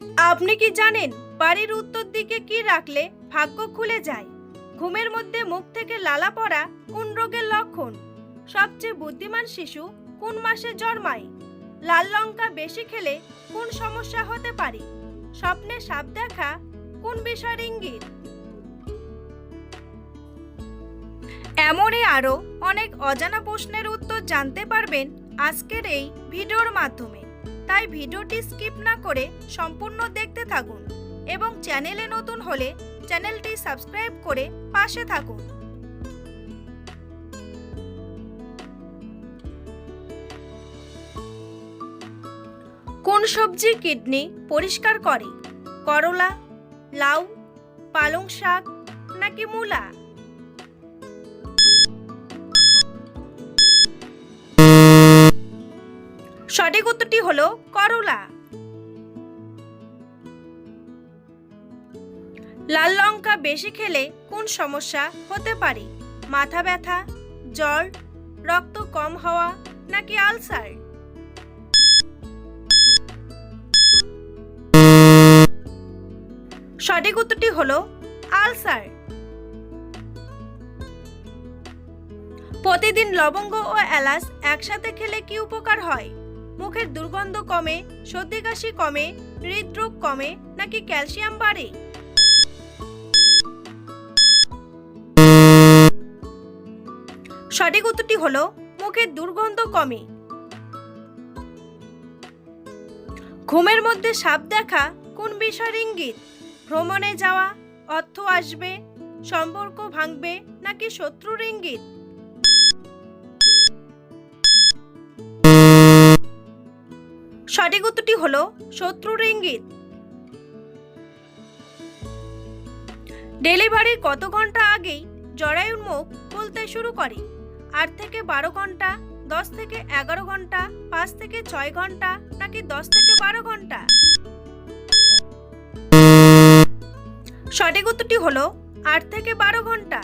আপনি কি জানেন বাড়ির উত্তর দিকে কি রাখলে ভাগ্য খুলে যায়? ঘুমের মধ্যে মুখ থেকে লালা পড়া কোন রোগের লক্ষণ? সবচেয়ে বুদ্ধিমান শিশু কোন মাসে জন্মায়? লাল লঙ্কা বেশি খেলে কোন সমস্যা হতে পারে? স্বপ্নে সাপ দেখা কোন বিষয়ের ইঙ্গিত? এমনই আরও অনেক অজানা প্রশ্নের উত্তর জানতে পারবেন আজকের এই ভিডিওর মাধ্যমে। তাই ভিডিওটি স্কিপ না করে সম্পূর্ণ দেখতে থাকুন এবং চ্যানেলে নতুন হলে চ্যানেলটি সাবস্ক্রাইব করে পাশে থাকুন। কোন সবজি কিডনি পরিষ্কার করে? করলা, লাউ, পালং শাক নাকি মূলা? সঠিক উত্তরটি হলো করলা। লাল লঙ্কা বেশি খেলে কোন সমস্যা হতে পারে? মাথা ব্যথা, জ্বর, রক্ত কম হওয়া নাকি আলসার? সঠিক উত্তরটি হলো আলসার। প্রতিদিন লবঙ্গ ও এলাচ একসাথে খেলে কি উপকার হয়? মুখের দুর্গন্ধ কমে, সর্দি কাশি কমে, হৃদরোগ কমে, নাকি ক্যালসিয়াম বাড়ে? সঠিক উত্তরটি হলো, মুখের দুর্গন্ধ কমে। ঘুমের মধ্যে সাপ দেখা কোন বিষয়ের ইঙ্গিত? ভ্রমণে যাওয়া, অর্থ আসবে, সম্পর্ক ভাঙবে, নাকি শত্রুর ইঙ্গিত? সঠিক উত্তরটি হলো শত্রুর ইঙ্গিত ডেলিভারির কত ঘণ্টা আগেই জরায়ুর মুখ খুলতে শুরু করে? আট থেকে বারো ঘণ্টা, দশ থেকে এগারো ঘণ্টা, পাঁচ থেকে ছয় ঘণ্টা, নাকি দশ থেকে বারো ঘণ্টা? সঠিক উত্তরটি হলো আট থেকে বারো ঘণ্টা।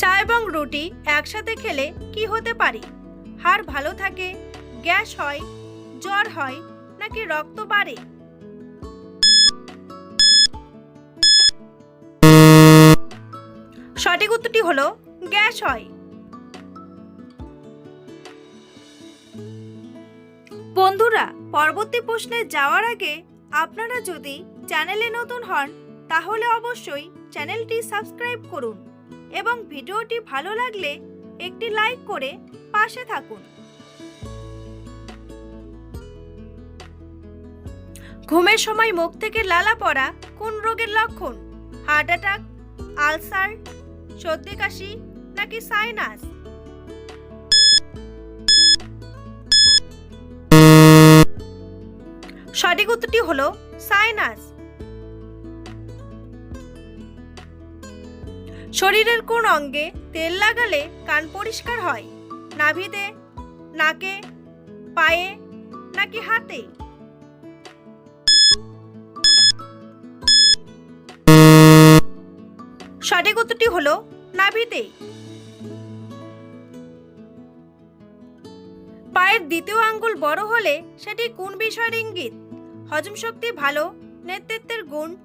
চা এবং রুটি একসাথে খেলে কি হতে পারে? হাড় ভালো থাকে, গ্যাস হয়, জ্বর হয়, নাকি রক্ত বাড়ে? সঠিক উত্তরটি হলো গ্যাস হয়। বন্ধুরা, পরবর্তী প্রশ্নে যাওয়ার আগে আপনারা যদি চ্যানেলে নতুন হন, তাহলে অবশ্যই চ্যানেলটি সাবস্ক্রাইব করুন এবং ভিডিওটি ভালো লাগলে একটি লাইক করে পাশে থাকুন। ঘুমের সময় মুখ থেকে লালা পড়া কোন রোগের লক্ষণ? হার্ট অ্যাটাক, আলসার, সর্দি কাশি নাকি সাইনাস? সঠিক উত্তরটি হলো সাইনাস। শরীরের কোন অঙ্গে তেল লাগালে কান পরিষ্কার হয়? নাভিতে? নাকে? পায়ে? নাকি হাতে? সঠিক উত্তরটি হলো নাভিতে। পায়ের দ্বিতীয় আঙ্গুল বড় হলে সেটি কোন বিষয়ের ইঙ্গিত? হজম শক্তি ভালো, নেতৃত্বের গুণ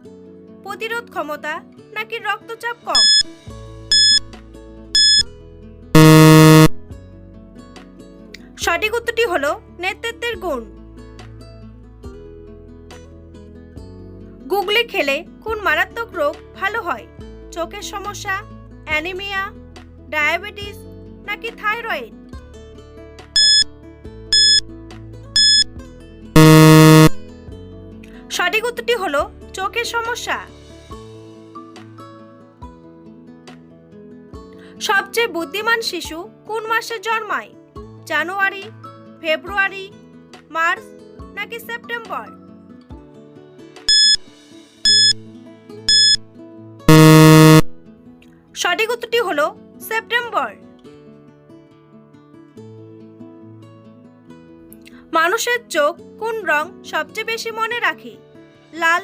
প্রতিরোধ ক্ষমতা নাকি রক্তচাপ কম? সঠিক উত্তরটি হলো নেতৃত্বের গুণ। গুগলি খেলে কোন মারাত্মক রোগ ভালো হয়? চোখের সমস্যা, অ্যানিমিয়া, ডায়াবেটিস নাকি থাইরয়েড? সঠিক উত্তরটি হলো চোখের সমস্যা? সবচেয়ে বুদ্ধিমান শিশু কোন মাসে জন্মায়? জানুয়ারি, ফেব্রুয়ারি, মার্চ, নাকি সেপ্টেম্বর? সঠিক উত্তরটি হলো সেপ্টেম্বর। মানুষের চোখ কোন রং সবচেয়ে বেশি মনে রাখে? লাল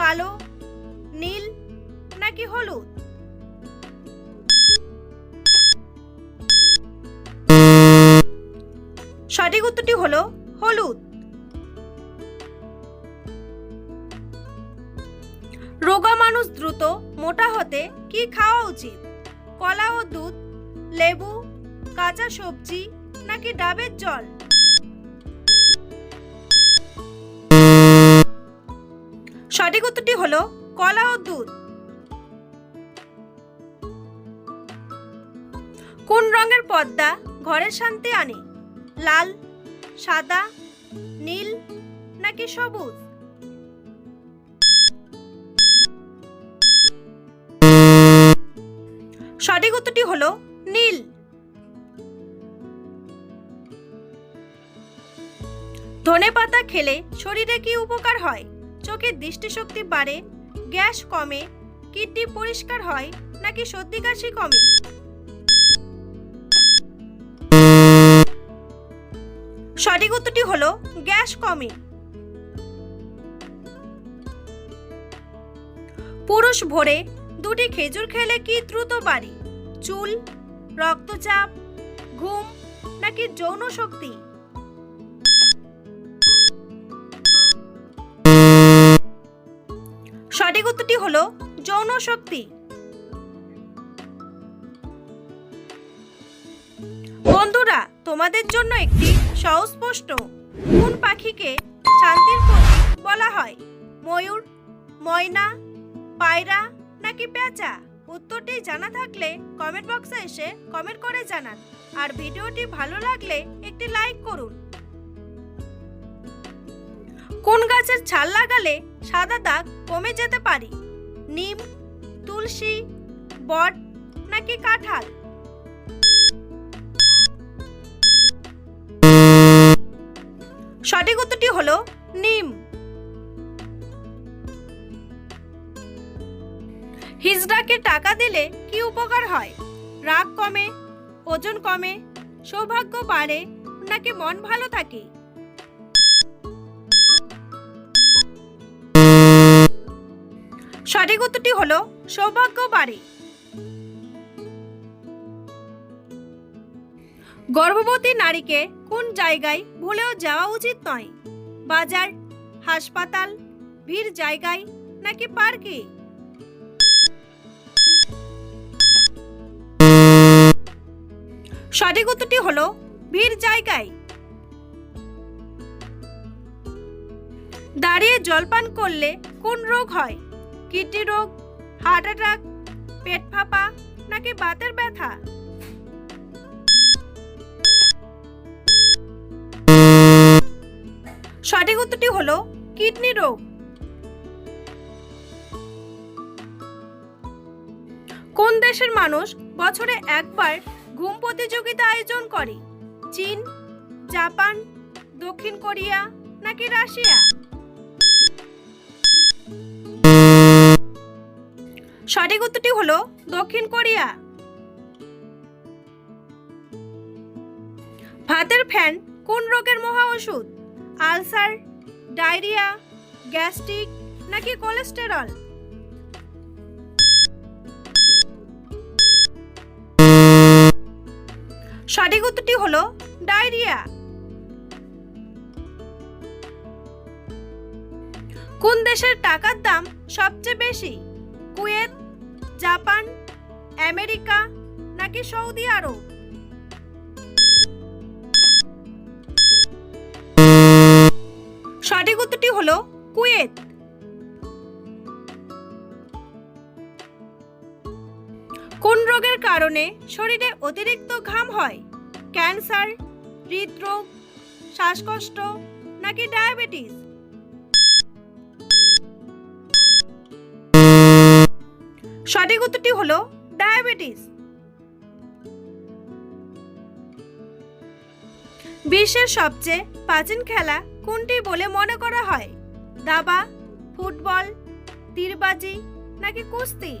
কালো, নীল, নাকি হলুদ? সঠিক উত্তরটি হলো হলুদ। রোগা মানুষ দ্রুত, মোটা হতে কি খাওয়া উচিত? কলা ও দুধ, লেবু, কাঁচা সবজি, নাকি ডাবের জল? সঠিক উত্তরটি হলো কলা ও দুধ। কোন রঙের পর্দা ঘরের শান্তি আনে? লাল, সাদা, নীল নাকি সবুজ? সঠিক উত্তরটি হলো নীল। ধনে পাতা খেলে শরীরে কি উপকার হয়? চোখের দৃষ্টিশক্তি বাড়ে, গ্যাস কমে, কিডনি পরিষ্কার হয় নাকি সর্দি কাশি কমে? সঠিক উত্তরটি হলো গ্যাস কমে। পুরুষ ভোরে দুটি খেজুর খেলে কি দ্রুত বাড়ে? চুল, রক্তচাপ, ঘুম নাকি যৌন শক্তি? সঠিক উত্তরটি হলো যৌন শক্তি। বন্ধুরা, তোমাদের জন্য একটি প্রশ্ন কোন পাখিকে শান্তির প্রতীক বলা হয়? ময়ূর, ময়না, পায়রা নাকি পেঁচা উত্তরটি জানা থাকলে কমেন্ট বক্সে এসে কমেন্ট করে জানান। আর ভিডিওটি ভালো লাগলে একটি লাইক করুন। কোন গাছের ছাল লাগালে সাদা দাগ কমে যেতে পারে? নিম, তুলসী, বট নাকি কাঁঠাল? সঠিক উত্তরটি হলো নিম। হিজড়াকে টাকা দিলে কি উপকার হয়? রাগ কমে, ওজন কমে, সৌভাগ্য বাড়ে নাকি মন ভালো থাকে? সঠিক উত্তরটি হলো সৌভাগ্য বাড়ি গর্ভবতী নারীকে কোন জায়গায় ভুলেও যাওয়া উচিত নয়? বাজার, হাসপাতাল, ভিড় জায়গায় নাকি পার্কে? সঠিক উত্তরটি হলো ভিড় জায়গায়। দাঁড়িয়ে জলপান করলে কোন রোগ হয়? কিডনি রোগ, হার্ট অ্যাটাক, পেট ফাঁপা নাকি বাতের ব্যথা? সঠিক উত্তরটি হলো কিডনি রোগ। কোন দেশের মানুষ বছরে একবার ঘুম প্রতিযোগিতা আয়োজন করে? চীন, জাপান, দক্ষিণ কোরিয়া নাকি রাশিয়া? সঠিক উত্তরটি হলো দক্ষিণ কোরিয়া। ভাতের ফ্যান কোন রোগের মহা ওষুধ? আলসার, ডায়রিয়া, গ্যাস্ট্রিক নাকি কোলেস্টেরল? সঠিক উত্তরটি হলো ডায়রিয়া। কোন দেশের টাকার দাম সবচেয়ে বেশি? কুয়েত আমেরিকা নাকি সৌদি আরব? সঠিক উত্তরটি হলো কুয়েত। কোন রোগের কারণে শরীরে অতিরিক্ত ঘাম হয়? ক্যান্সার, হৃদরোগ, শ্বাসকষ্ট নাকি ডায়াবেটিস? সঠিক উত্তরটি হলো ডায়াবেটিস। বিশ্বের সবচেয়ে প্রাচীন খেলা কোনটি বলে মনে করা হয়? দাবা, ফুটবল, তীরবাজি নাকি কুস্তি?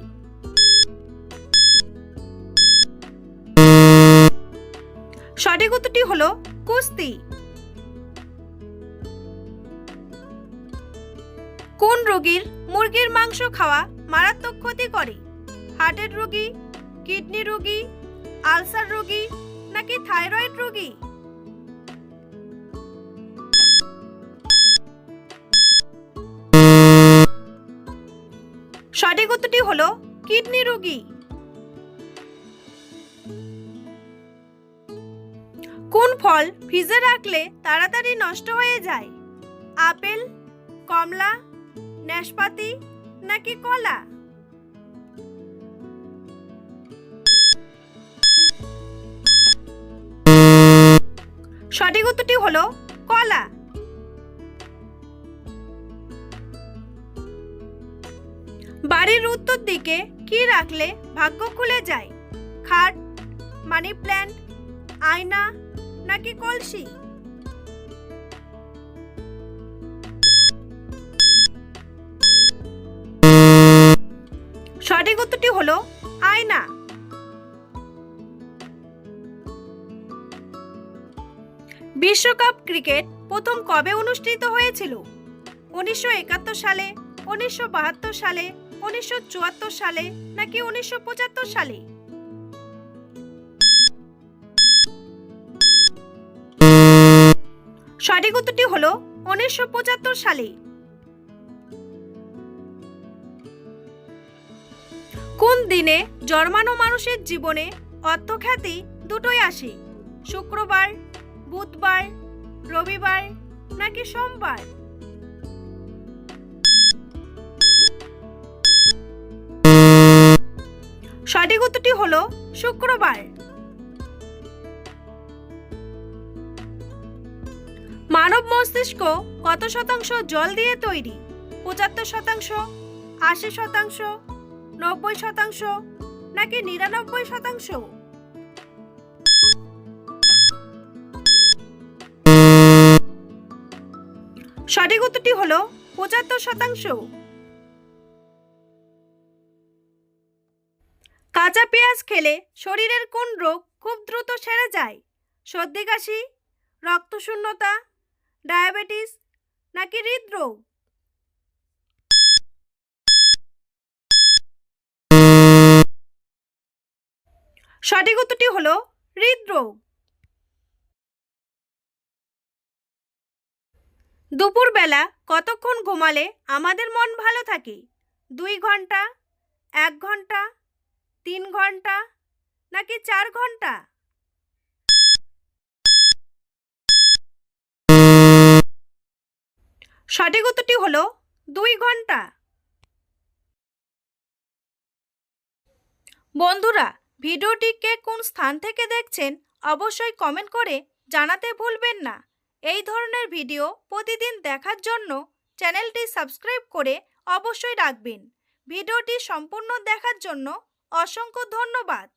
সঠিক উত্তরটি হলো কুস্তি। কোন রোগীর মুরগির মাংস খাওয়া মারাত্মক ক্ষতি করে? হার্টের রোগী কিডনি রোগী, আলসার রোগী নাকি থাইরয়েড রোগী? সঠিক উত্তরটি হলো কিডনি রোগী। কোন ফল ফ্রিজে রাখলে তাড়াতাড়ি নষ্ট হয়ে যায়? আপেল, কমলা, নাশপাতি নাকি কলা? সঠিক উত্তরটি হলো কলা। বাড়ির উত্তর দিকে কি রাখলে ভাগ্য খুলে যায়? খাট, মানি প্ল্যান্ট, আয়না নাকি কলসি? সঠিক উত্তরটি হলো আয়না। বিশ্বকাপ ক্রিকেট প্রথম কবে অনুষ্ঠিত হয়েছিল? উনিশশো একাত্তর সালে, উনিশশো বাহাত্তর সালে, উনিশশো চুয়াত্তর সালে নাকি উনিশশো পঁচাত্তর সালে? সঠিক উত্তরটি হলো উনিশশো পঁচাত্তর সালে। কোন দিনে জন্মানো মানুষের জীবনে অর্থখ্যাতি দুটোই আসে? শুক্রবার বুধবার, রবিবার নাকি সোমবার? সঠিক উত্তরটি হলো শুক্রবার। মানব মস্তিষ্ক কত শতাংশ জল দিয়ে তৈরি? পঁচাত্তর শতাংশ, আশি শতাংশ, নব্বই শতাংশ নাকি নিরানব্বই শতাংশ? উত্তরটি হলো পঁচাত্তর শতাংশ। কাঁচা পেঁয়াজ খেলে শরীরের কোন রোগ খুব দ্রুত সেরে যায়? সর্দি, কাশি, রক্তশূন্যতা, ডায়াবেটিস নাকি হৃদরোগ? সঠিক উত্তরটি হলো হৃদরোগ। দুপুরবেলা কতক্ষণ ঘুমালে আমাদের মন ভালো থাকে? দুই ঘণ্টা? এক ঘণ্টা? তিন ঘণ্টা? নাকি চার ঘণ্টা? সঠিক উত্তরটি হলো দুই ঘণ্টা। বন্ধুরা, ভিডিওটিকে কোন স্থান থেকে দেখছেন অবশ্যই কমেন্ট করে জানাতে ভুলবেন না। এই ধরনের ভিডিও প্রতিদিন দেখার জন্য চ্যানেলটি সাবস্ক্রাইব করে অবশ্যই রাখবেন। ভিডিওটি সম্পূর্ণ দেখার জন্য অসংখ্য ধন্যবাদ।